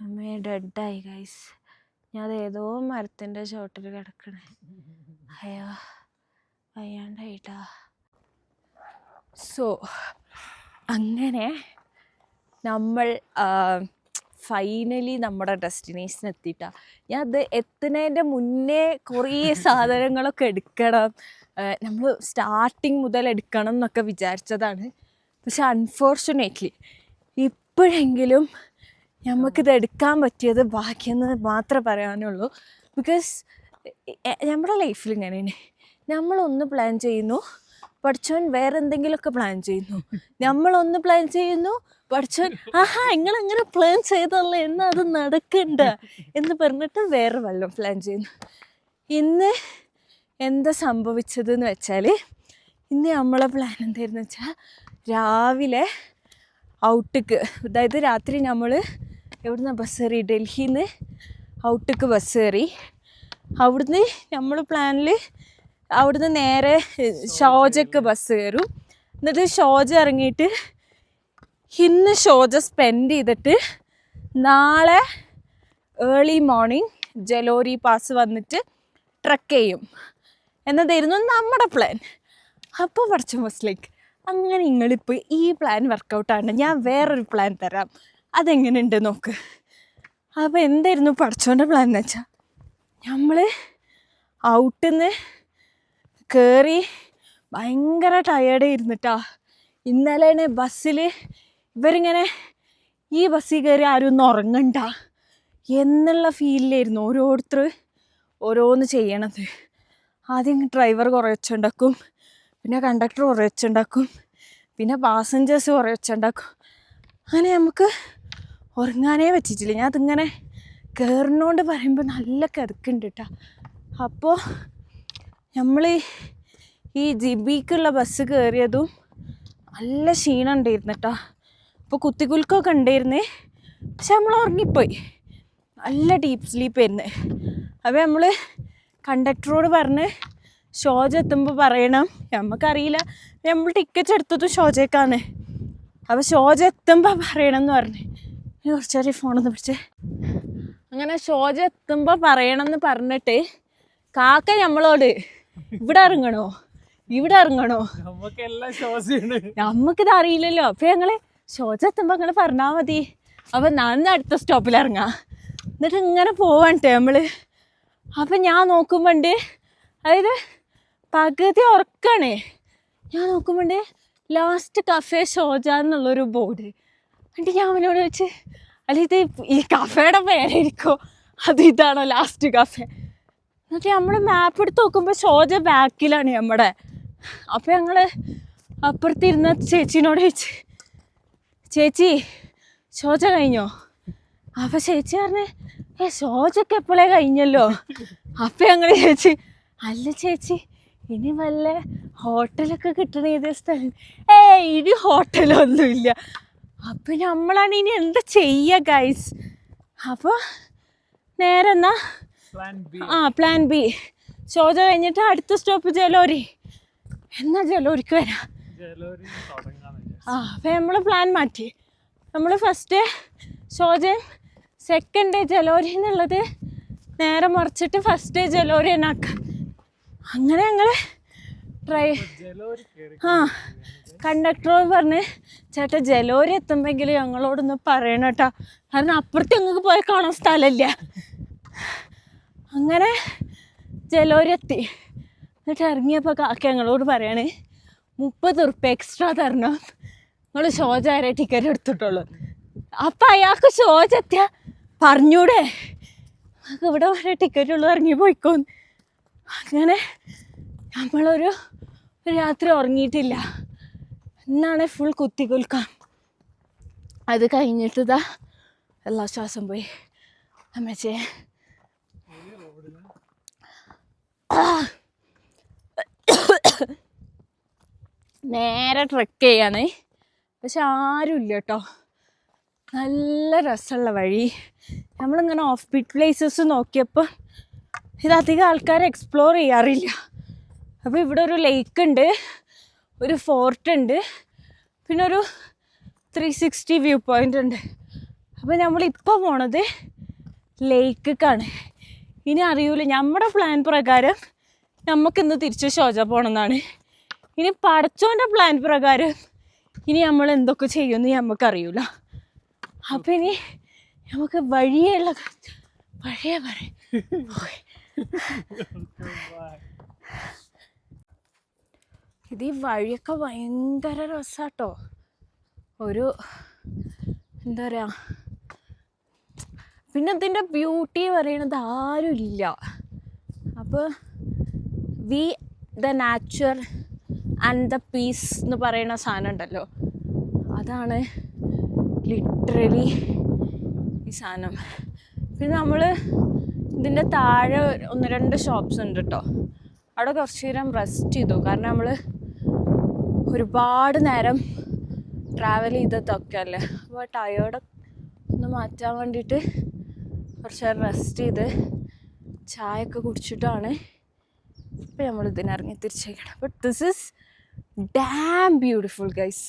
അമ്മേ ഡെഡായി ഗൈസ് ഞാൻ ഏതോ മരത്തിന്റെ ചോട്ടിൽ കിടക്കണേ. അയ്യോ വയ്യാണ്ടായിട്ടാ. സോ അങ്ങനെ നമ്മൾ ഫൈനലി നമ്മുടെ ഡെസ്റ്റിനേഷൻ എത്തിയിട്ടാ. ഞാൻ അത് എത്തുന്നതിന്റെ മുന്നേ കുറേ സാധനങ്ങളൊക്കെ എടുക്കണം. നമ്മൾ സ്റ്റാർട്ടിങ് മുതൽ എടുക്കണം എന്നൊക്കെ വിചാരിച്ചതാണ്. പക്ഷെ അൺഫോർച്ചുനേറ്റ്ലി ഇപ്പോഴെങ്കിലും നമുക്കിത് എടുക്കാൻ പറ്റിയത് ബാക്കിയെന്ന് മാത്രമേ പറയാനുള്ളൂ. ബിക്കോസ് നമ്മുടെ ലൈഫിൽ ഇങ്ങനെയാണ് നമ്മളൊന്ന് പ്ലാൻ ചെയ്യുന്നു പഠിച്ചവൻ വേറെ എന്തെങ്കിലുമൊക്കെ പ്ലാൻ ചെയ്യുന്നു. നമ്മളൊന്ന് പ്ലാൻ ചെയ്യുന്നു പഠിച്ചവൻ ആഹാ നിങ്ങൾ അങ്ങനെ പ്ലാൻ ചെയ്തല്ലേ എന്നാൽ അത് നടക്കണ്ട എന്ന് പറഞ്ഞിട്ട് വേറെ വല്ലതും പ്ലാൻ ചെയ്യുന്നു. ഇന്ന് എന്താ സംഭവിച്ചതെന്ന് വെച്ചാൽ ഇന്ന് നമ്മളെ പ്ലാൻ എന്തായിരുന്നു വെച്ചാൽ രാവിലെ ഔട്ടിക്ക് അതായത് രാത്രി നമ്മൾ എവിടുന്ന ബസ് കയറി ഡൽഹിയിൽ നിന്ന് ഔട്ടക്ക് ബസ് കയറി അവിടുന്ന് നമ്മൾ പ്ലാനിൽ അവിടുന്ന് നേരെ ഷോജക്ക് ബസ് കയറും എന്നിട്ട് ഷോജ ഇറങ്ങിയിട്ട് ഇന്ന് ഷോജ സ്പെൻഡ് ചെയ്തിട്ട് നാളെ ഏർലി മോർണിംഗ് ജലോരി പാസ് വന്നിട്ട് ട്രക്ക് ചെയ്യും. എന്നതായിരുന്നു നമ്മുടെ പ്ലാൻ അപ്പോൾ പഠിച്ച മസ്ലേക്ക് അങ്ങനെ നിങ്ങളിപ്പോൾ ഈ പ്ലാൻ വർക്കൗട്ടാണ് ഞാൻ വേറൊരു പ്ലാൻ തരാം. അതെങ്ങനെയുണ്ട് നോക്ക്. അപ്പോൾ എന്തായിരുന്നു പഠിച്ചോന്റെ പ്ലാൻ എന്ന് വെച്ചാൽ നമ്മൾ ഔട്ടിന്ന് കയറി ഭയങ്കര ടയേർഡ് ഇരുന്നിട്ടാ ഇന്നലെ ബസ്സിൽ ഇവരിങ്ങനെ ഈ ബസ്സിൽ കയറി ആരും ഒന്ന് ഉറങ്ങണ്ട എന്നുള്ള ഫീലിലായിരുന്നു ഓരോരുത്തർ ഓരോന്ന് ചെയ്യണത്. ആദ്യം ഡ്രൈവർ കുറേ വെച്ചുണ്ടാക്കും പിന്നെ കണ്ടക്ടർ കുറേ വെച്ചുണ്ടാക്കും പിന്നെ പാസഞ്ചേഴ്സ് കുറേ വെച്ചുണ്ടാക്കും. അങ്ങനെ നമുക്ക് ഉറങ്ങാനേ പറ്റിയിട്ടില്ല. ഞാൻ അതിങ്ങനെ കയറണോണ്ട് പറയുമ്പോൾ നല്ല കിതക്കുണ്ട് കേട്ടോ അപ്പോൾ നമ്മൾ ഈ ജിബിക്കുള്ള ബസ് കയറിയതും നല്ല ക്ഷീണം ഉണ്ടായിരുന്നു കേട്ടോ അപ്പോൾ കുത്തികുൽക്കൊക്കെ ഉണ്ടായിരുന്നേ. പക്ഷെ നമ്മൾ ഉറങ്ങിപ്പോയി. നല്ല ഡീപ്പ് സ്ലീപ്പ് ആയിരുന്നു. അപ്പോൾ നമ്മൾ കണ്ടക്ടറോട് പറഞ്ഞ് ഷോജ എത്തുമ്പോൾ പറയണം. നമുക്കറിയില്ല നമ്മൾ ടിക്കറ്റ് എടുത്തതും ഷോജേക്കാണ് അപ്പോൾ ഷോജ എത്തുമ്പോൾ പറയണം എന്ന് പറഞ്ഞ്. ഇനി കുറച്ചേരം ഫോണൊന്ന് പിടിച്ചേ. അങ്ങനെ ഷോജ എത്തുമ്പോൾ പറയണമെന്ന് പറഞ്ഞിട്ട് കാക്ക നമ്മളോട് ഇവിടെ ഇറങ്ങണോ? ഇവിടെ ഇറങ്ങണോ? നമുക്കിത് അറിയില്ലല്ലോ. അപ്പൊ ഞങ്ങൾ ഷോജ എത്തുമ്പോ അങ്ങനെ പറഞ്ഞാ മതി. അപ്പൊ ഞാൻ അടുത്ത സ്റ്റോപ്പിൽ ഇറങ്ങാം. എന്നിട്ട് ഇങ്ങനെ പോവാണ്ട്ടെ നമ്മൾ അപ്പൊ ഞാൻ നോക്കുമ്പോണ്ട് അതായത് പകുതി ഉറക്കാണ്. ഞാൻ നോക്കുമ്പോണ്ട് ലാസ്റ്റ് കഫേ ഷോജ എന്നുള്ളൊരു ബോർഡ് എന്നിട്ട് ഞാൻ അവനോട് വെച്ച് അല്ല ഇത് ഈ കഫേയുടെ പേരായിരിക്കോ അത് ഇതാണോ ലാസ്റ്റ് കഫേ എന്നിട്ട് നമ്മൾ മാപ്പ് എടുത്ത് നോക്കുമ്പോൾ ഷോജ ബാക്കിലാണ് നമ്മുടെ. അപ്പം ഞങ്ങൾ അപ്പുറത്തിരുന്ന ചേച്ചീനോട് ചോദിച്ച് ചേച്ചി ഷോജ കഴിഞ്ഞോ? അപ്പം ചേച്ചി പറഞ്ഞേ ഏ ഷോജൊക്കെ എപ്പോഴേ കഴിഞ്ഞല്ലോ? അപ്പം ഞങ്ങൾ ചേച്ചി അല്ല ചേച്ചി ഇനി വല്ല ഹോട്ടലൊക്കെ കിട്ടണ ഏത് സ്ഥലം? ഏ ഇനി ഹോട്ടലൊന്നുമില്ല. അപ്പം നമ്മളാണ് ഇനി എന്താ ചെയ്യ ഗൈസ് അപ്പോൾ നേരെ എന്നാ? പ്ലാൻ ബി ആ പ്ലാൻ ബി ഷോജ കഴിഞ്ഞിട്ട് അടുത്ത സ്റ്റോപ്പ് ജലോരി. എന്നാ ജലോരിക്ക് വരാ. ആ അപ്പം നമ്മൾ പ്ലാൻ മാറ്റി. നമ്മൾ first Shoja second day Jalori എന്നുള്ളത് നേരെ മറിച്ചിട്ട് ഫസ്റ്റ് ഡേ ജലോരി തന്നെ അങ്ങനെ ഞങ്ങൾ ട്രൈ ആ. കണ്ടക്ടറോട് പറഞ്ഞ് ചേട്ടാ ജലോരി എത്തുമ്പെങ്കിൽ ഞങ്ങളോടൊന്ന് പറയണം കേട്ടോ. കാരണം അപ്പുറത്ത് ഞങ്ങൾക്ക് പോയി കാണാൻ സ്ഥലമില്ല. അങ്ങനെ ജലോരി എത്തി. എന്നിട്ട് ഇറങ്ങിയപ്പോൾ കാക്ക ഞങ്ങളോട് പറയാണ് മുപ്പത് ഉറുപ്പ്യ എക്സ്ട്രാ തരണം. നിങ്ങൾ ഷോജ വരെ ടിക്കറ്റ് എടുത്തിട്ടുള്ളൂ. അപ്പം അയാൾക്ക് ഷോജ് എത്തിയ പറഞ്ഞൂടെ. ഇവിടെ വരെ ടിക്കറ്റ് ഉള്ളു ഇറങ്ങി പോയിക്കോന്ന്. അങ്ങനെ നമ്മളൊരു രാത്രി ഉറങ്ങിയിട്ടില്ല. എന്നാണ് ഫുൾ കുത്തി കുൽക്കാം അത് കഴിഞ്ഞിട്ട് ഇതാ എല്ലാ ശ്വാസം പോയി. അമ്മച്ചേ. നേരെ ട്രക്ക് ചെയ്യാണ്. പക്ഷെ ആരുമില്ല കേട്ടോ നല്ല രസമുള്ള വഴി. നമ്മളിങ്ങനെ ഓഫ് ബീറ്റ് പ്ലേസസ് നോക്കിയപ്പോൾ ഇത് അധികം ആൾക്കാർ എക്സ്പ്ലോർ ചെയ്യാറില്ല. അപ്പോൾ ഇവിടെ ഒരു ലേക്ക് ഉണ്ട്. ഒരു ഫോർട്ട് ഉണ്ട്. പിന്നെ ഒരു ത്രീ സിക്സ്റ്റി വ്യൂ പോയിന്റ് ഉണ്ട്. അപ്പം നമ്മളിപ്പോൾ പോണത് ലേക്കാണ് ഇനി അറിയൂല നമ്മുടെ പ്ലാൻ പ്രകാരം നമുക്കിന്ന് തിരിച്ച് ഷോജ പോകണമെന്നാണ് ഇനി പടച്ചോന്റെ പ്ലാൻ പ്രകാരം ഇനി നമ്മൾ എന്തൊക്കെ ചെയ്യുമെന്ന് നമുക്കറിയൂല അപ്പം ഇനി നമുക്ക് വഴിയുള്ള വഴിയെ പറയും. ഇത് ഈ വഴിയൊക്കെ ഭയങ്കര രസാട്ടോ. ഒരു എന്താ പറയുക പിന്നെ ഇതിന്റെ ബ്യൂട്ടി പറയണത് ആരുമില്ല അപ്പോൾ we the nature and the peace എന്ന് പറയുന്ന സാധനം ഉണ്ടല്ലോ. അതാണ് ലിറ്ററലി ഈ സാധനം. പിന്നെ നമ്മൾ ഇതിന്റെ താഴെ ഒന്ന് രണ്ട് ഷോപ്സ് ഉണ്ട് കേട്ടോ അവിടെ കുറച്ച് നേരം റെസ്റ്റ് ചെയ്തു. കാരണം നമ്മൾ ഒരുപാട് നേരം ട്രാവൽ ചെയ്തതൊക്കെ അല്ലേ? അപ്പോൾ ടയേർഡ് ഒന്ന് മാറ്റാൻ വേണ്ടിയിട്ട് കുറച്ച് നേരം റെസ്റ്റ് ചെയ്ത് ചായയൊക്കെ കുടിച്ചിട്ടാണ് ഇപ്പം നമ്മൾ ഇതിനിറങ്ങി തിരിച്ചേക്കണം. But this is damn beautiful guys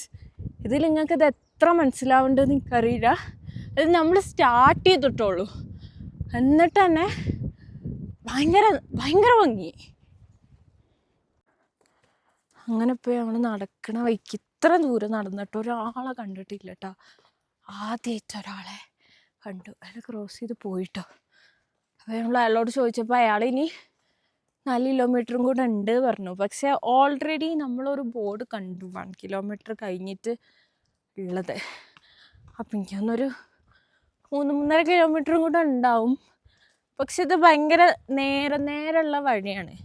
ഇതിൽ നിങ്ങൾക്ക് ഇത് എത്ര മനസ്സിലാവേണ്ടതെന്ന് എനിക്കറിയില്ല. അത് നമ്മൾ സ്റ്റാർട്ട് ചെയ്തിട്ടുള്ളൂ. എന്നിട്ട് തന്നെ ഭയങ്കര ഭയങ്കര ഭംഗി. അങ്ങനെ പോയി നമ്മൾ നടക്കണ വഴിക്ക് ഇത്ര ദൂരം നടന്നിട്ട് ഒരാളെ കണ്ടിട്ടില്ല കേട്ടോ ആദ്യമായിട്ട് ഒരാളെ കണ്ടു. അയാൾ ക്രോസ് ചെയ്ത് പോയിട്ടോ. അപ്പോൾ നമ്മൾ അയാളോട് ചോദിച്ചപ്പോൾ അയാൾ ഇനി നാല് കിലോമീറ്ററും കൂടെ ഉണ്ട് പറഞ്ഞു. പക്ഷേ ഓൾറെഡി നമ്മളൊരു ബോർഡ് കണ്ടു. വൺ കിലോമീറ്റർ കഴിഞ്ഞിട്ട് ഉള്ളത്. അപ്പം എനിക്കൊന്നൊരു മൂന്ന് മൂന്നര കിലോമീറ്ററും കൂടെ ഉണ്ടാവും. പക്ഷെ ഇത് ഭയങ്കര നേരെ നേരെയുള്ള വഴിയാണ്.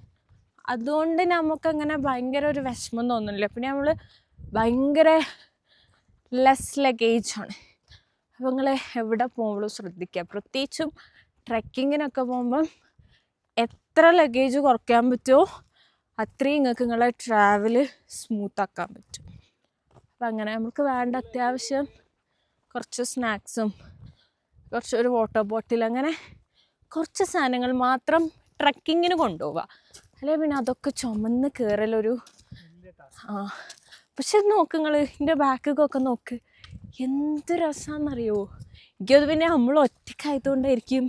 അതുകൊണ്ട് നമുക്കങ്ങനെ ഭയങ്കര ഒരു വിഷമം തോന്നുന്നില്ല. പിന്നെ നമ്മൾ ഭയങ്കര ലെസ് ലഗേജാണ് അപ്പോൾ നിങ്ങൾ എവിടെ പോകുമ്പോഴും ശ്രദ്ധിക്കുക. പ്രത്യേകിച്ചും ട്രക്കിങ്ങിനൊക്കെ പോകുമ്പം എത്ര ലഗേജ് കുറയ്ക്കാൻ പറ്റുമോ അത്രയും നിങ്ങൾക്ക് നിങ്ങളെ ട്രാവൽ സ്മൂത്താക്കാൻ പറ്റും. അപ്പം അങ്ങനെ നമുക്ക് വേണ്ട അത്യാവശ്യം കുറച്ച് സ്നാക്സും കുറച്ച് ഒരു വാട്ടർ ബോട്ടിൽ അങ്ങനെ കുറച്ച് സാധനങ്ങൾ മാത്രം ട്രക്കിങ്ങിന് കൊണ്ടുപോവുക. അല്ലെ പിന്നെ അതൊക്കെ ചുമന്ന് കയറലൊരു ആ. പക്ഷെ നോക്ക് നിങ്ങൾ എന്റെ ബാക്കൊക്കെ നോക്ക്. എന്ത് രസമാണെന്നറിയോ എനിക്കത് പിന്നെ നമ്മൾ ഒറ്റക്കായതുകൊണ്ടായിരിക്കും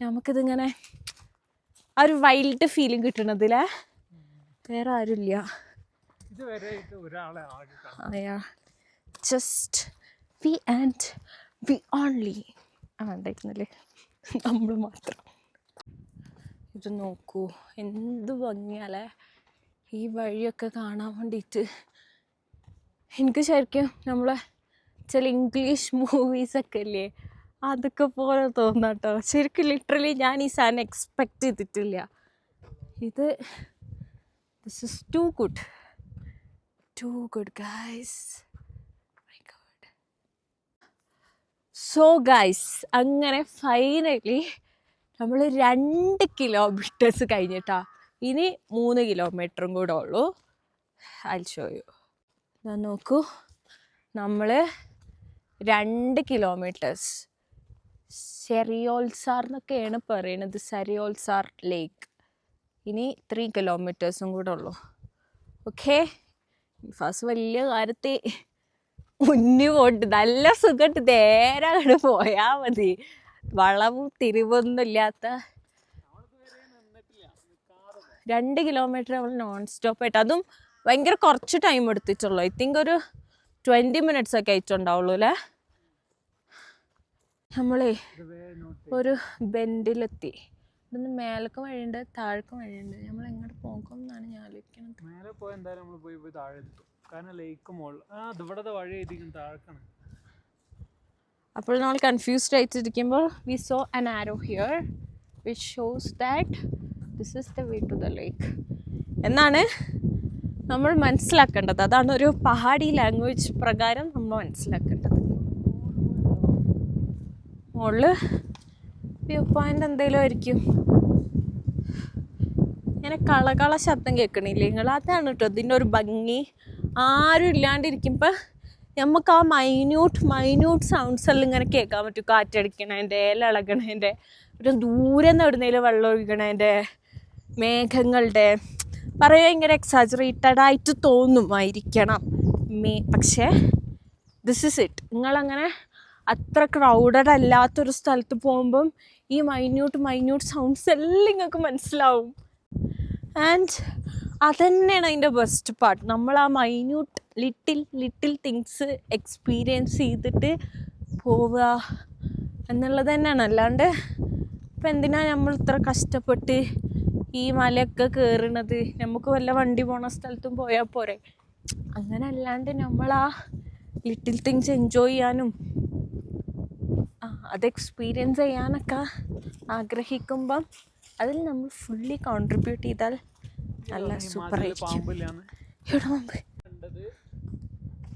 നമുക്കിതിങ്ങനെ ആ ഒരു വൈൽഡ് ഫീലിംഗ് കിട്ടണതില്ലേ വേറെ ആരുമില്ല just we and we only ആ ഉണ്ടായിരുന്നല്ലേ? നമ്മൾ മാത്രം. ഇത് നോക്കൂ. എന്ത് ഭംഗിയാലേ ഈ വഴിയൊക്കെ കാണാൻ വേണ്ടിയിട്ട് എനിക്ക് ശരിക്കും നമ്മളെ ചില ഇംഗ്ലീഷ് മൂവീസൊക്കെ ഇല്ലേ അതൊക്കെ പോലെ തോന്നാം കേട്ടോ ശരിക്കും ലിറ്ററലി ഞാൻ ഈ സാധനം എക്സ്പെക്റ്റ് ചെയ്തിട്ടില്ല. ഇത് this is too good too good guys so guys അങ്ങനെ ഫൈനലി നമ്മൾ രണ്ട് കിലോമീറ്റേഴ്സ് കഴിഞ്ഞിട്ടാ. ഇനി മൂന്ന് കിലോമീറ്ററും കൂടെ ഉള്ളൂ. ഐ ഷോ ഞാൻ നോക്കൂ. നമ്മൾ രണ്ട് കിലോമീറ്റേഴ്സ് സെറിയോൾസാർ എന്നൊക്കെയാണ് പറയണത്. സെറിയോൾസാർ ലേക്ക് ഇനി ത്രീ കിലോമീറ്റേഴ്സും കൂടെ ഉള്ളൂ. ഓക്കെ ഫസ്റ്റ് വലിയ കാര്യത്തെ മുന്നിൽ പോയിട്ട് നല്ല സുഖമായിട്ട് നേരെ അങ്ങോട്ട് പോയാൽ മതി. വളവും തിരിവൊന്നും ഇല്ലാത്ത രണ്ട് കിലോമീറ്റർ നമ്മൾ നോൺ സ്റ്റോപ്പ് ആയിട്ട്. അതും ഭയങ്കര കുറച്ച് ടൈം എടുത്തിട്ടുള്ളൂ. ഐ തിങ്ക് ഒരു ട്വന്റി മിനിറ്റ്സ് ഒക്കെ ആയിട്ടുണ്ടാവുള്ളൂ അല്ലേ? നമ്മളേ ഒരു ബെൻഡിലെത്തി ഇവിടുന്ന് മേലക്ക് വഴിയുണ്ട് താഴേക്ക് വഴിയുണ്ട്. നമ്മൾ എങ്ങോട്ട് പോകും എന്നാണ് ഞാൻ ആലോചിക്കുന്നത്. മേലെ പോയി എന്തായാലും നമ്മൾ പോയി പോയി താഴെ എത്തും. കാരണം ലേക്ക് മോൾ ആ ഇവിടെ വഴി എഴുതിക്കും താഴേക്കാണ്. അപ്പോൾ നമ്മൾ confused ആയിട്ടിരിക്കുമ്പോൾ we saw an arrow here which shows that this is the way to the lake എന്നാണ് നമ്മൾ മനസ്സിലാക്കേണ്ടത്. അതാണ് ഒരു പഹാഡി ലാംഗ്വേജ് പ്രകാരം നമ്മൾ മനസ്സിലാക്കേണ്ടത്. മുകളിൽ വ്യൂ പോയിന്റ് എന്തെങ്കിലും ആയിരിക്കും. ഇങ്ങനെ കളകള ശബ്ദം കേൾക്കണില്ലേ? നിങ്ങൾ അതാണ് കേട്ടോ ഇതിന്റെ ഒരു ഭംഗി. ആരും ഇല്ലാണ്ടിരിക്കുമ്പോൾ നമുക്ക് ആ മൈന്യൂട്ട് മൈന്യൂട്ട് സൗണ്ട്സ് എല്ലാം ഇങ്ങനെ കേൾക്കാൻ പറ്റും. കാറ്റടിക്കണതിന്റെ ഇല ഇളകണതിന്റെ ഒരു ദൂരെ നിന്ന് എവിടുന്നേലും വെള്ളം ഒഴുകണതിന്റെ മേഘങ്ങളുടെ. പറയുക ഭയങ്കര എക്സാജറേറ്റഡ് ആയിട്ട് തോന്നുമായിരിക്കണം. മേ പക്ഷേ ദിസ് ഇസ് ഇറ്റ് നിങ്ങളങ്ങനെ അത്ര ക്രൗഡഡ് അല്ലാത്തൊരു സ്ഥലത്ത് പോകുമ്പം ഈ മൈന്യൂട്ട് മൈന്യൂട്ട് സൗണ്ട്സ് എല്ലാം നിങ്ങൾക്ക് മനസ്സിലാവും. ആൻഡ് അതന്നെയാണ് അതിന്റെ ബെസ്റ്റ് പാർട്ട് നമ്മൾ ആ minute little little things experience ചെയ്തിട്ട് പോവുക എന്നുള്ളത് തന്നെയാണ്. അല്ലാണ്ട് ഇപ്പം എന്തിനാ നമ്മൾ ഇത്ര കഷ്ടപ്പെട്ട് ഈ മലയൊക്കെ കയറണത് നമുക്ക് വല്ല വണ്ടി പോണ സ്ഥലത്തും പോയാൽ പോരെ. അങ്ങനെ അല്ലാണ്ട് നമ്മൾ ആ ലിറ്റിൽ തിങ്സ് എൻജോയ് ചെയ്യാനും അത് എക്സ്പീരിയൻസ് ചെയ്യാനൊക്കെ ആഗ്രഹിക്കുമ്പം അതിൽ നമ്മൾ ഫുള്ളി കോൺട്രിബ്യൂട്ട് ചെയ്താൽ നല്ല സൂപ്പർ ആയിരിക്കും പാമ്പില്ലാന്ന്. ഇവിടെ മുമ്പ് കണ്ടത്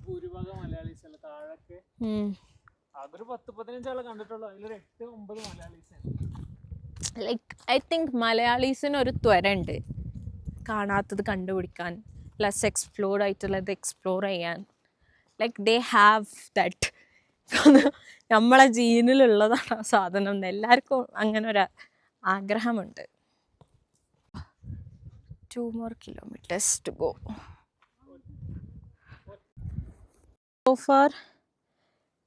ഭൂരിഭാഗം മലയാളീസ് അല്ല താഴൊക്കെ. ഉം. അതൊരു പത്ത് പതിനഞ്ചാളെ കണ്ടിട്ടുള്ളൂ. അതിലൊരു എട്ട് ഒമ്പത് ലൈക്ക് ഐ തിങ്ക് മലയാളീസിന് ഒരു ത്വരണ്ട് കാണാത്തത് കണ്ടുപിടിക്കാൻ. പ്ലസ് എക്സ്പ്ലോർഡ് ആയിട്ടുള്ളത് എക്സ്പ്ലോർ ചെയ്യാൻ. ലൈക്ക് ദേ ഹാവ് ദാറ്റ് നമ്മളെ ജീനിലുള്ളതാണ് ആ സാധനം എല്ലാവർക്കും അങ്ങനെ ഒരു ആഗ്രഹമുണ്ട്. Two more kilometres to go so far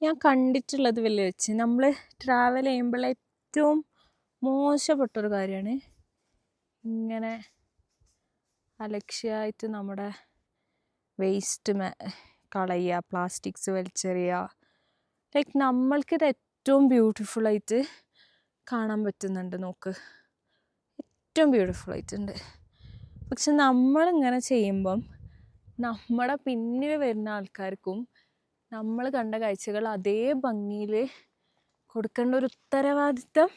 ഞാൻ കണ്ടിട്ടുള്ളത് വലിയ വെച്ച്. നമ്മൾ ട്രാവൽ ചെയ്യുമ്പോൾ ഏറ്റവും മോശപ്പെട്ടൊരു കാര്യമാണ് ഇങ്ങനെ അലക്ഷ്യമായിട്ട് നമ്മുടെ വേസ്റ്റ് കളയുക പ്ലാസ്റ്റിക്സ് വലിച്ചെറിയുക. ലൈക്ക് നമ്മൾക്കിത് ഏറ്റവും ബ്യൂട്ടിഫുള്ളായിട്ട് കാണാൻ പറ്റുന്നുണ്ട് നോക്ക്. ഏറ്റവും ബ്യൂട്ടിഫുൾ ആയിട്ടുണ്ട്. പക്ഷെ നമ്മളിങ്ങനെ ചെയ്യുമ്പം നമ്മുടെ പിന്നിൽ വരുന്ന ആൾക്കാർക്കും നമ്മൾ കണ്ട കാഴ്ചകൾ അതേ ഭംഗിയിൽ കൊടുക്കേണ്ട ഒരു ഉത്തരവാദിത്തം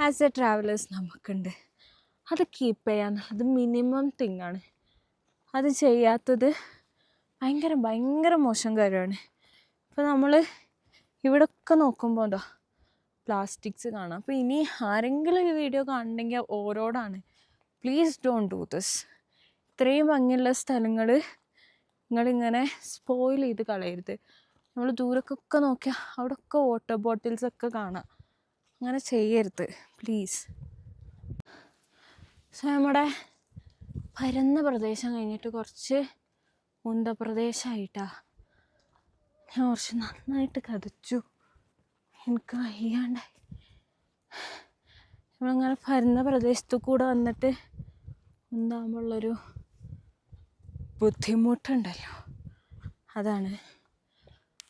ആസ് എ ട്രാവലേഴ്സ് നമുക്കുണ്ട്. അത് കീപ്പ് ചെയ്യാന്നുള്ളത് മിനിമം തിങ്ങാണ് അത് ചെയ്യാത്തത് ഭയങ്കര ഭയങ്കര മോശം കാര്യമാണ്. ഇപ്പോൾ നമ്മൾ ഇവിടെയൊക്കെ നോക്കുമ്പോൾ എന്താ പ്ലാസ്റ്റിക്സ് കാണാം. അപ്പോൾ ഇനി ആരെങ്കിലും ഈ വീഡിയോ കാണണമെങ്കിൽ ഓരോടാണ്. പ്ലീസ് ഡോണ്ട് ഡു ദിസ് ഇത്രയും ഭംഗിയുള്ള സ്ഥലങ്ങൾ നിങ്ങളിങ്ങനെ സ്പോയിൽ ചെയ്ത് കളയരുത്. നമ്മൾ ദൂരക്കൊക്കെ നോക്കിയാൽ അവിടെയൊക്കെ വാട്ടർ ബോട്ടിൽസ് ഒക്കെ കാണാം. അങ്ങനെ ചെയ്യരുത് പ്ലീസ് സോ നമ്മുടെ പരന്ന പ്രദേശം കഴിഞ്ഞിട്ട് കുറച്ച് ഉന്ത പ്രദേശമായിട്ടാ ഞാൻ കുറച്ച് നന്നായിട്ട് കഥച്ചു എനിക്ക് വയ്യാണ്ടായി. നമ്മളങ്ങനെ പരന്ന പ്രദേശത്തു കൂടെ വന്നിട്ട് ഉണ്ടാകുമ്പോഴുള്ളൊരു ബുദ്ധിമുട്ടുണ്ടല്ലോ. അതാണ്.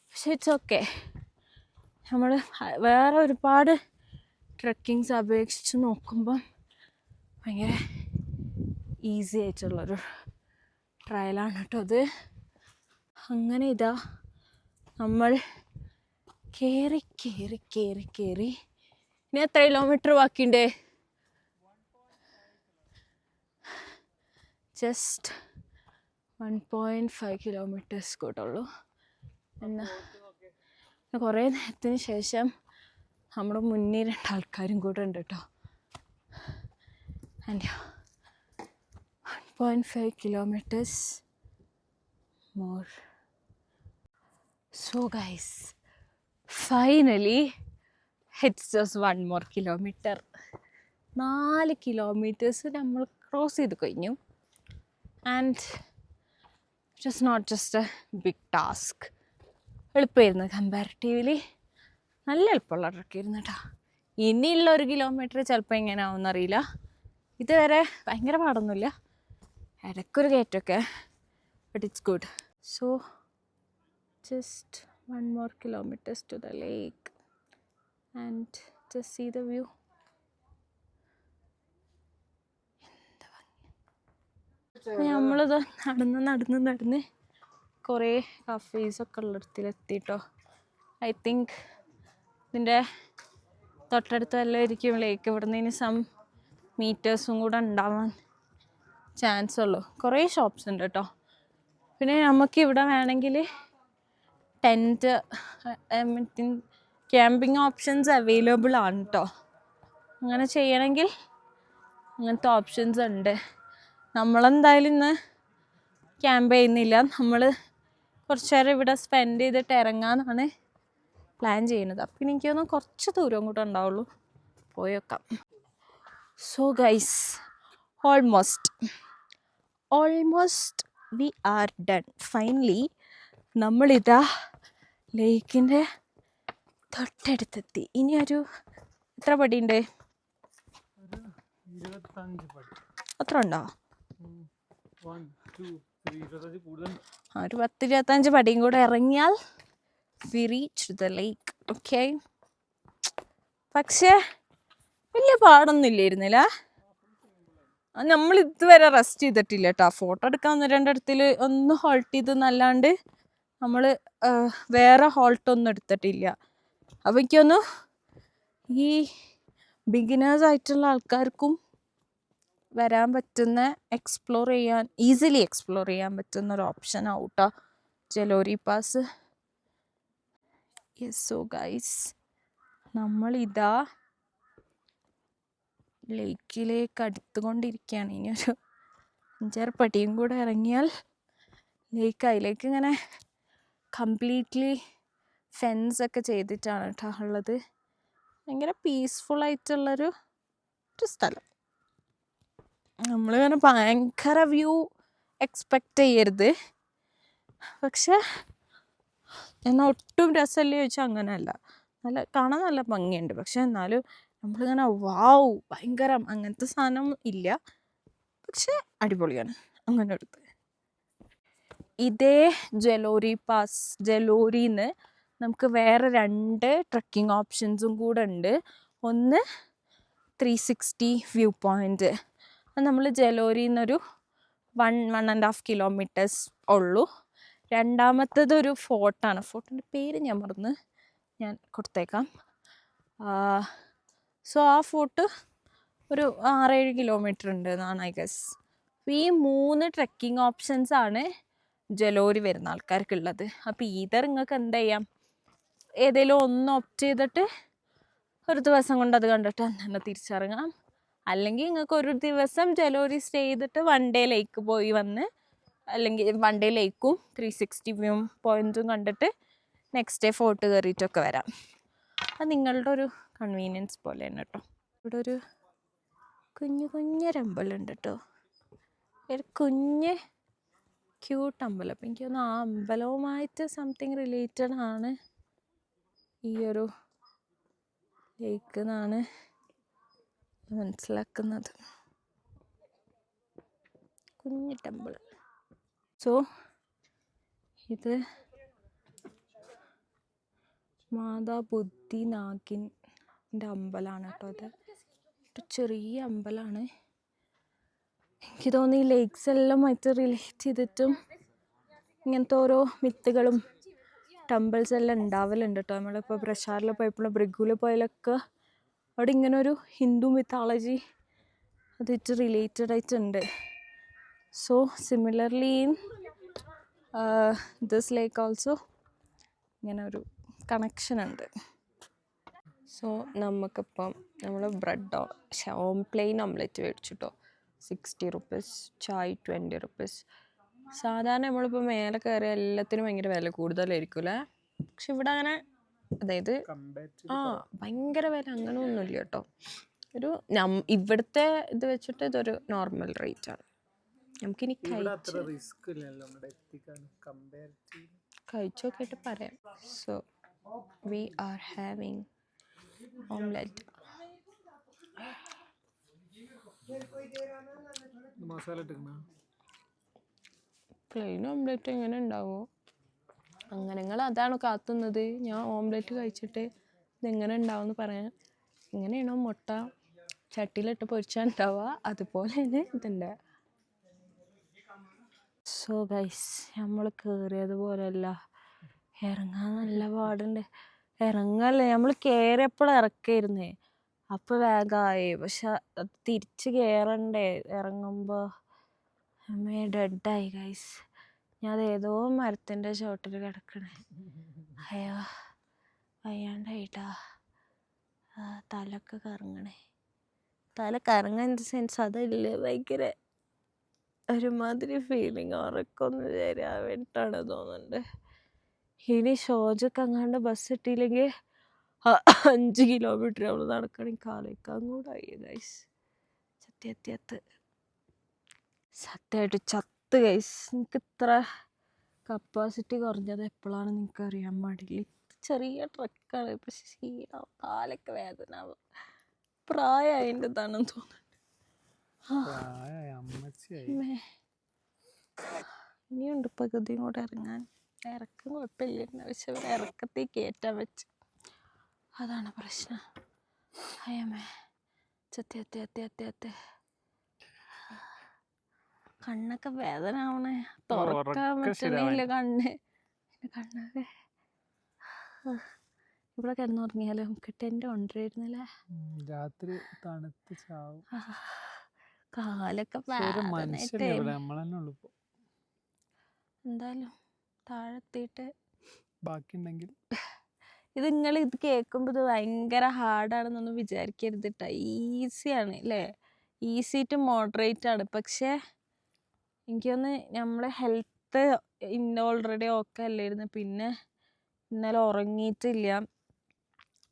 പക്ഷെ ഇറ്റ്സ് ഓക്കെ നമ്മൾ വേറെ ഒരുപാട് ട്രക്കിങ്സ് അപേക്ഷിച്ച് നോക്കുമ്പം ഭയങ്കര ഈസി ആയിട്ടുള്ളൊരു ട്രയലാണ് കേട്ടോ അത്. അങ്ങനെ ഇതാ നമ്മൾ കയറി കയറി കയറി കയറി ഇനി എത്ര കിലോമീറ്റർ ബാക്കിയുണ്ട്? Just one point five kilometres കൂട്ടുള്ളൂ എന്നാൽ കുറേ നേരത്തിന് ശേഷം നമ്മുടെ മുന്നിൽ രണ്ട് ആൾക്കാരും കൂടെ ഉണ്ട് കേട്ടോ. And one point five kilometres more. So guys finally it's just one more kilometre. നാല് കിലോമീറ്റേഴ്സ് നമ്മൾ ക്രോസ് ചെയ്ത് കഴിഞ്ഞു. And just not just a big task എളുപ്പമായിരുന്നു കമ്പാരിറ്റീവ്ലി നല്ല എളുപ്പമുള്ള ട്രക്കായിരുന്നു കേട്ടോ ഇനിയുള്ള ഒരു കിലോമീറ്റർ ചിലപ്പോൾ എങ്ങനെ ആവുമെന്ന് അറിയില്ല. ഇതുവരെ ഭയങ്കര പാടൊന്നുമില്ല. ഇടയ്ക്കൊരു കയറ്റമൊക്കെ but it's good so just one more kilometres to the lake and just see the view. നമ്മളിത് നടന്ന് നടന്ന് നടന്ന് കുറേ കഫേസൊക്കെ ഉള്ളിടത്തിലെത്തിട്ടോ. ഐ തിങ്ക് ഇതിന്റെ തൊട്ടടുത്ത് വല്ലതായിരിക്കും ലേക്ക് ഇവിടുന്ന് ഇനി സം മീറ്റേഴ്സും കൂടെ ഉണ്ടാവാൻ ചാൻസ് ഉള്ളൂ. കുറേ ഷോപ്സ് ഉണ്ട് കേട്ടോ പിന്നെ നമുക്ക് ഇവിടെ വേണമെങ്കിൽ tent mean camping options available ആണ് കേട്ടോ അങ്ങനെ ചെയ്യണമെങ്കിൽ അങ്ങനത്തെ ഓപ്ഷൻസ് ഉണ്ട്. നമ്മളെന്തായാലും ഇന്ന് ക്യാമ്പ് ചെയ്യുന്നില്ല. നമ്മൾ കുറച്ച് നേരം ഇവിടെ സ്പെൻഡ് ചെയ്തിട്ട് ഇറങ്ങാമെന്നാണ് പ്ലാൻ ചെയ്യുന്നത്. അപ്പം എനിക്ക് തോന്നുന്നു കുറച്ച് ദൂരം കൂടെ ഉണ്ടാവുള്ളൂ. പോയി വെക്കാം. So guys almost almost we are done finally നമ്മളിതാ ലേക്കിന്റെ തൊട്ടടുത്തെത്തി. ഇനി ഒരു എത്ര പടിയുണ്ട്? അത്ര ഉണ്ടോ ഒരു പത്ത് ഇരുപത്തഞ്ച് പടിയും കൂടെ ഇറങ്ങിയാൽ we reach the lake okay പക്ഷേ വലിയ പാടൊന്നും ഇല്ലായിരുന്നില്ല. നമ്മൾ ഇതുവരെ റെസ്റ്റ് ചെയ്തിട്ടില്ല കേട്ടോ ഫോട്ടോ എടുക്കാൻ ഒന്ന് രണ്ടിടത്തിൽ ഒന്ന് ഹോൾട്ട് ചെയ്ത് എന്നല്ലാണ്ട് നമ്മൾ വേറെ ഹോൾട്ടൊന്നും എടുത്തിട്ടില്ല. അപ്പോൾ എനിക്കൊന്നു ഈ ബിഗിനേഴ്സ് ആയിട്ടുള്ള ആൾക്കാർക്കും വരാൻ പറ്റുന്ന എക്സ്പ്ലോർ ചെയ്യാൻ ഈസിലി എക്സ്പ്ലോർ ചെയ്യാൻ പറ്റുന്ന ഒരു option ആവൂട്ടോ. Jalori pass yes so guys നമ്മളിതാ ലേക്കിലേക്ക് അടുത്തുകൊണ്ടിരിക്കുകയാണ്. ഇനി ഒരു അഞ്ചാറ് പടിയും കൂടെ ഇറങ്ങിയാൽ ലേക്ക് അതിലേക്ക് ഇങ്ങനെ കംപ്ലീറ്റ്ലി ഫെൻസ് ഒക്കെ ചെയ്തിട്ടാണ് കേട്ടോ ഉള്ളത്. ഭയങ്കര പീസ്ഫുൾ ആയിട്ടുള്ളൊരു ഒരു സ്ഥലം. നമ്മളിങ്ങനെ ഭയങ്കര വ്യൂ എക്സ്പെക്റ്റ് ചെയ്യരുത്. പക്ഷെ എന്നാൽ ഒട്ടും രസമല്ലേ ചോദിച്ചാൽ അങ്ങനെയല്ല. നല്ല കാണാൻ നല്ല ഭംഗിയുണ്ട്. പക്ഷെ എന്നാലും നമ്മളിങ്ങനെ വാവ് ഭയങ്കരം അങ്ങനത്തെ സാധനം ഇല്ല. പക്ഷെ അടിപൊളിയാണ്. അങ്ങനെ എടുത്ത്. ഇതേ ജലോരി പാസ് ജലോരിന്ന് നമുക്ക് വേറെ രണ്ട് ട്രക്കിംഗ് ഓപ്ഷൻസും കൂടെ ഉണ്ട്. ഒന്ന് ത്രീ സിക്സ്റ്റി വ്യൂ പോയിന്റ് നമ്മൾ ജലോരിയിൽ നിന്നൊരു one one and half kilometres ഉള്ളൂ രണ്ടാമത്തേത് ഒരു ഫോർട്ടാണ്. ഫോർട്ടിന്റെ പേര് ഞാൻ മറന്ന് ഞാൻ കൊടുത്തേക്കാം. സോ ആ ഫോർട്ട് ഒരു ആറേഴ് കിലോമീറ്റർ ഉണ്ട് എന്നാണ് ഐ ഗസ് ഈ മൂന്ന് ട്രെക്കിംഗ് ഓപ്ഷൻസ് ആണ് ജലോരി വരുന്ന ആൾക്കാർക്കുള്ളത്. അപ്പോൾ ഈതർ നിങ്ങൾക്ക് എന്ത് ചെയ്യാം? ഏതെങ്കിലും ഒന്ന് ഓപ്റ്റ് ചെയ്തിട്ട് ഒരു ദിവസം കൊണ്ട് അത് കണ്ടിട്ട് തന്നെ തിരിച്ചിറങ്ങാം. അല്ലെങ്കിൽ നിങ്ങൾക്ക് ഒരു ദിവസം ജലോരി സ്റ്റേ ചെയ്തിട്ട് വൺ ഡേ ലേക്ക് പോയി വന്ന് അല്ലെങ്കിൽ വൺ ഡേ ലേക്കും ത്രീ സിക്സ്റ്റി വ്യൂ പോയിന്റും കണ്ടിട്ട് നെക്സ്റ്റ് ഡേ ഫോർട്ട് കയറിയിട്ടൊക്കെ വരാം. അത് നിങ്ങളുടെ ഒരു കൺവീനിയൻസ് പോലെയാണ് കേട്ടോ. ഇവിടെ ഒരു കുഞ്ഞു കുഞ്ഞൊരമ്പലമുണ്ട് കേട്ടോ. ഒരു കുഞ്ഞ് ക്യൂട്ട് അമ്പലം അപ്പം എനിക്ക് തോന്നുന്നു ആ അമ്പലവുമായിട്ട് സംതിങ് റിലേറ്റഡ് ആണ് ഈ ഒരു ലേക്ക് എന്നാണ് മനസ്സിലാക്കുന്നത്. കുഞ്ഞു ടെമ്പിൾ. സോ ഇത് മാതാ ബുദ്ധി നാഗിന്റെ അമ്പലമാണ് കേട്ടോ ഇത്. ഒരു ചെറിയ അമ്പലമാണ് എനിക്ക് തോന്നി ഈ ലേക്സ് എല്ലാം ആയിട്ട് റിലേറ്റ് ചെയ്തിട്ടും ഇങ്ങനത്തെ ഓരോ മിത്തുകളും ടെമ്പിൾസ് എല്ലാം ഉണ്ടാവലുണ്ട് കേട്ടോ. നമ്മളിപ്പോൾ പ്രശാറിൽ പോയപ്പോഴും ഭൃഗുവിൽ പോയാലൊക്കെ അവിടെ ഇങ്ങനെ ഒരു ഹിന്ദു മിത്തോളജി അതിട്ട് റിലേറ്റഡ് ആയിട്ടുണ്ട്. So similarly in this lake also ഇങ്ങനെ ഒരു കണക്ഷൻ ഉണ്ട്. സോ നമുക്കിപ്പം നമ്മൾ ബ്രെഡോ ഓംപ്ലെയിൻ omelette മേടിച്ചിട്ടോ. Sixty rupees chai twenty rupees സാധാരണ നമ്മളിപ്പോൾ മേലെ കയറിയ എല്ലാത്തിനും ഭയങ്കര വില കൂടുതലായിരിക്കുമല്ലേ? പക്ഷെ ഇവിടെ അങ്ങനെ അതായത് ആ ഭയങ്കര വില അങ്ങനെ ഒന്നുമില്ല കേട്ടോ ഒരു നം ഇവിടുത്തെ ഇത് വെച്ചിട്ട് ഇതൊരു നോർമൽ റേറ്റ് ആണ്. നമുക്കിനി ഇവിടെ അത്ര കഴിച്ച് റിസ്ക് ഇല്ലല്ലോ നമ്മുടെ എത്തിക്കാൻ കമ്പയർ ചെയ്ത് കഴിച്ചു നോക്കിയിട്ട് പറയാം. So we are having omelette masala plain omelette എങ്ങനെ ഉണ്ടാവുമോ അങ്ങനെ അതാണ് കാത്തുന്നത്? ഞാൻ ഓംലെറ്റ് കഴിച്ചിട്ട് ഇതെങ്ങനെ ഉണ്ടാവും എന്ന് പറയാൻ. എങ്ങനെയാണോ മുട്ട ചട്ടിയിലിട്ട് പൊരിച്ചാൽ ഉണ്ടാവുക അതുപോലെ തന്നെ ഇതുണ്ട്. സോ ഗൈസ് നമ്മൾ കയറിയതുപോലെയല്ല ഇറങ്ങാൻ നല്ല പാടുണ്ട്. ഇറങ്ങല്ലേ? നമ്മൾ കയറിയപ്പോൾ ഇറക്കായിരുന്നേ. അപ്പോൾ വേഗമായി പക്ഷെ തിരിച്ച് കയറണ്ടേ ഇറങ്ങുമ്പോൾ അമ്മേ ഡെഡായി ഗൈസ് ഞാൻ ഏതോ മരത്തിന്റെ ചോട്ടിൽ കിടക്കണേ. അയ്യോ വയ്യാണ്ടായിട്ടാ. തലൊക്കെ കറങ്ങണേ. തല കറങ്ങാൻ സെൻസ് അതല്ല ഭയങ്കര ഒരുമാതിരി ഫീലിംഗ് ഉറക്കൊന്നും തരാൻ വേണ്ടിയിട്ടാണ് തോന്നുന്നുണ്ട് ഇനി ഷോജൊക്കെ അങ്ങാണ്ട് ബസ് കിട്ടിയില്ലെങ്കിൽ അഞ്ച് കിലോമീറ്റർ നമ്മൾ നടക്കണേ കാലേക്കാൻ കൂടെ ഗൈസ് സത്യത്യത്ത് സത്യമായിട്ട് ചത്ത് ഗൈസ് എനിക്ക് ഇത്ര കപ്പാസിറ്റി കുറഞ്ഞത് എപ്പോഴാണ് നിങ്ങൾക്ക് അറിയാൻ പാടില്ല? ചെറിയ ട്രക്കാണ് പക്ഷെ ക്ഷീണം കാലൊക്കെ വേദന. പ്രായതിന്റെതാണെന്ന് തോന്നുന്നു പ്രായമായി, അമ്മച്ചിയായി. അമ്മേ. ഇനിയുണ്ട് പകുതിയും കൂടെ ഇറങ്ങാൻ. ഇറക്കം കുഴപ്പമില്ല പക്ഷെ ഇറക്കത്തിൽ കയറ്റാൻ വെച്ചു അതാണ് പ്രശ്നം. അയ്യമ്മേ ചത്തി അത്തി അത്തി അത്തി അത്തി കണ്ണൊക്കെ വേദന ആവണേ തുറക്കാൻ പറ്റുന്നില്ല പറ്റണില്ല കണ്ണ്. എന്റെ കണ്ണൊക്കെ. ഇവിടെ കിടന്നുറങ്ങിയാലോ? നമുക്ക് കൊണ്ടുവരുന്നില്ലേ ഉം, രാത്രി തണുത്ത് ചാവും. കാലൊക്കെ എന്തായാലും താഴെത്തിയിട്ട് ബാക്കിയുണ്ടെങ്കിൽ. ഇത് നിങ്ങൾ ഇത് കേൾക്കുമ്പോൾ ഇത് ഭയങ്കര ഹാർഡാണെന്നൊന്നും വിചാരിക്കരുത് കേട്ടോ ഈസിയാണ് അല്ലേ ഈസി ടു മോഡറേറ്റ് ആണ് പക്ഷേ എനിക്കൊന്ന് നമ്മളെ ഹെൽത്ത് ഇന്ന ഓൾറെഡി ഓക്കെ അല്ലായിരുന്നു. പിന്നെ ഇന്നലെ ഉറങ്ങിയിട്ടില്ല.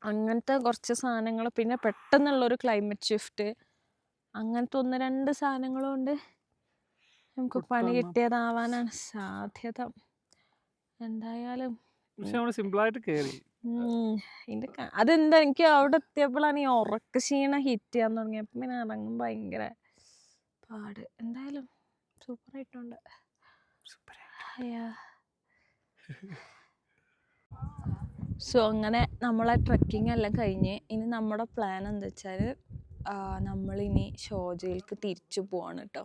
അങ്ങനത്തെ കുറച്ച് സാധനങ്ങൾ പിന്നെ പെട്ടെന്നുള്ളൊരു ക്ലൈമറ്റ് ഷിഫ്റ്റ് അങ്ങനത്തെ ഒന്ന് രണ്ട് സാധനങ്ങൾ കൊണ്ട് നമുക്ക് പണി കിട്ടിയതാവാനാണ് സാധ്യത. എന്തായാലും സിമ്പിളായിട്ട് കയറി അതെന്താ? എനിക്ക് അവിടെ എത്തിയപ്പോഴാണ് ഈ ഉറക്ക ക്ഷീണം ഹിറ്റ് ചെയ്യാൻ തുടങ്ങിയപ്പോൾ പിന്നെ ഇറങ്ങും ഭയങ്കര പാട്. എന്തായാലും അയ്യാ. സോ അങ്ങനെ നമ്മളെ ട്രക്കിംഗ് എല്ലാം കഴിഞ്ഞ് ഇനി നമ്മുടെ പ്ലാൻ എന്താ വെച്ചാൽ നമ്മളിനി ഷോജയിലേക്ക് തിരിച്ചു പോവാണ് കേട്ടോ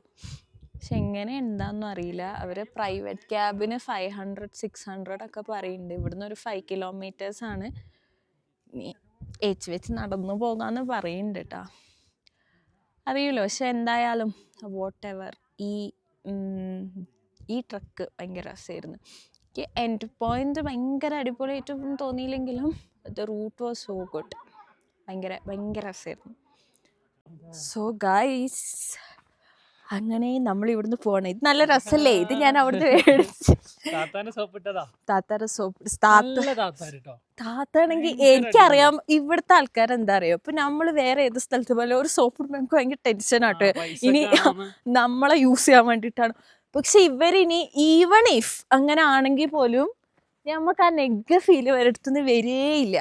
പക്ഷെ എങ്ങനെ എന്താണെന്നും അറിയില്ല. അവർ പ്രൈവറ്റ് ക്യാബിന് ഫൈവ് ഹൺഡ്രഡ് സിക്സ് ഹൺഡ്രഡ് ഒക്കെ പറയുന്നുണ്ട് ഇവിടുന്ന് ഒരു ഫൈവ് കിലോമീറ്റേഴ്സ് ആണ്. ഏച്ച് വെച്ച് നടന്നു പോകാമെന്ന് പറയുന്നുണ്ട് കേട്ടോ അറിയില്ല. പക്ഷെ എന്തായാലും വോട്ട് എവർ ഈ ഈ ട്രക്ക് ഭയങ്കര രസമായിരുന്നു. എനിക്ക് എൻഡ് പോയിന്റ് ഭയങ്കര അടിപൊളിയായിട്ടൊന്നും തോന്നിയില്ലെങ്കിലും the route was so good ഭയങ്കര ഭയങ്കര രസമായിരുന്നു. സോ ഗൈസ് അങ്ങനെ നമ്മൾ ഇവിടുന്ന് പോകണം ഇത് നല്ല രസല്ലേ? ഇത് ഞാൻ അവിടുന്ന് മേടിച്ച് സോപ്പ് താത്താരെ താത്താണെങ്കിൽ എനിക്കറിയാം ഇവിടുത്തെ ആൾക്കാർ എന്താ അറിയോ? ഇപ്പൊ നമ്മൾ വേറെ ഏത് സ്ഥലത്ത് പോലെ ഒരു സോപ്പ് ഇടുമ്പോൾ എനിക്ക് ഭയങ്കര ടെൻഷൻ ആട്ടെ ഇനി നമ്മളെ യൂസ് ചെയ്യാൻ വേണ്ടിട്ടാണ് പക്ഷെ ഇവരിനി ഈവൺ ഇഫ് അങ്ങനെ ആണെങ്കിൽ പോലും നമുക്ക് ആ നെഗ ഫീൽ വരടുത്തുനിന്ന് വരികയില്ല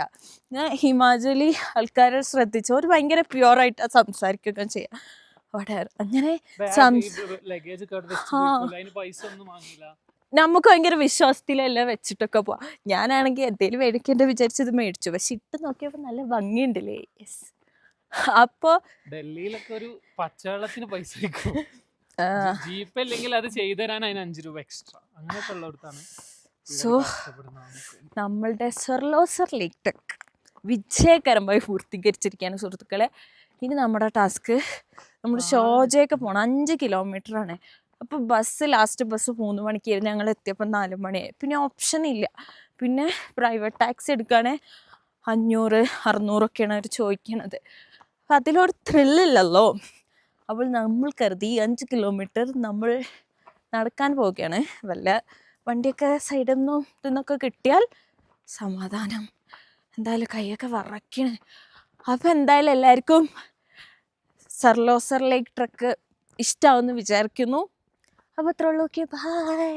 ഞാൻ ഹിമാചലി ആൾക്കാരെ ശ്രദ്ധിച്ചു അവർ ഭയങ്കര പ്യുവറായിട്ട് സംസാരിക്കുകയൊക്കെ ചെയ്യാം. അവിടെ അങ്ങനെ നമുക്ക് ഭയങ്കര വിശ്വാസത്തിലല്ല വെച്ചിട്ടൊക്കെ പോവാം. ഞാനാണെങ്കിൽ എന്തെങ്കിലും മേടിക്കേണ്ട വിചാരിച്ചത് മേടിച്ചു. പക്ഷെ ഇട്ട് നോക്കിയപ്പോൾ നല്ല ഭംഗിയുണ്ടല്ലേ. യെസ് അപ്പോ ഡൽഹിയിലൊക്കെ ഒരു പച്ചവെള്ളത്തിന് പൈസ ജീപ്പ് അല്ലെങ്കിൽ അത് ചെയ്തു തരാൻ അതിന് അഞ്ചു രൂപ എക്സ്ട്രാ അങ്ങനെയൊക്കെ ഉള്ളടത്താണ് സോ നമ്മളുടെ സെർലോസർ ലേക്ക് ടെക് വിജയകരമായി പൂർത്തീകരിച്ചിരിക്കുകയാണ് സുഹൃത്തുക്കളെ. ഇനി നമ്മുടെ ടാസ്ക് നമ്മൾ ഷോജയൊക്കെ പോണം. അഞ്ച് കിലോമീറ്റർ ആണ് അപ്പോൾ ബസ് ലാസ്റ്റ് ബസ് മൂന്ന് മണിക്ക് ഞങ്ങൾ എത്തിയപ്പോൾ നാല് മണിയായി പിന്നെ ഓപ്ഷൻ ഇല്ല. പിന്നെ പ്രൈവറ്റ് ടാക്സി എടുക്കുകയാണെങ്കിൽ അഞ്ഞൂറ് അറുന്നൂറൊക്കെയാണ് അവർ ചോദിക്കണത്. അപ്പം അതിലൊരു ത്രില്ലില്ലല്ലോ അപ്പോൾ നമ്മൾ കരുതി അഞ്ച് കിലോമീറ്റർ നമ്മൾ നടക്കാൻ പോവുകയാണ്. വല്ല വണ്ടിയൊക്കെ സൈഡിൽ നിന്നും ഇതൊക്കെ കിട്ടിയാൽ സമാധാനം. എന്തായാലും കൈയൊക്കെ വറക്കണേ അപ്പം എന്തായാലും എല്ലാവർക്കും സർലോസർ ലേക്ക് ട്രക്ക് ഇഷ്ടമാവുമെന്ന് വിചാരിക്കുന്നു. അപ്പോൾ അത്രയുള്ളൂ ഓക്കെ ബൈ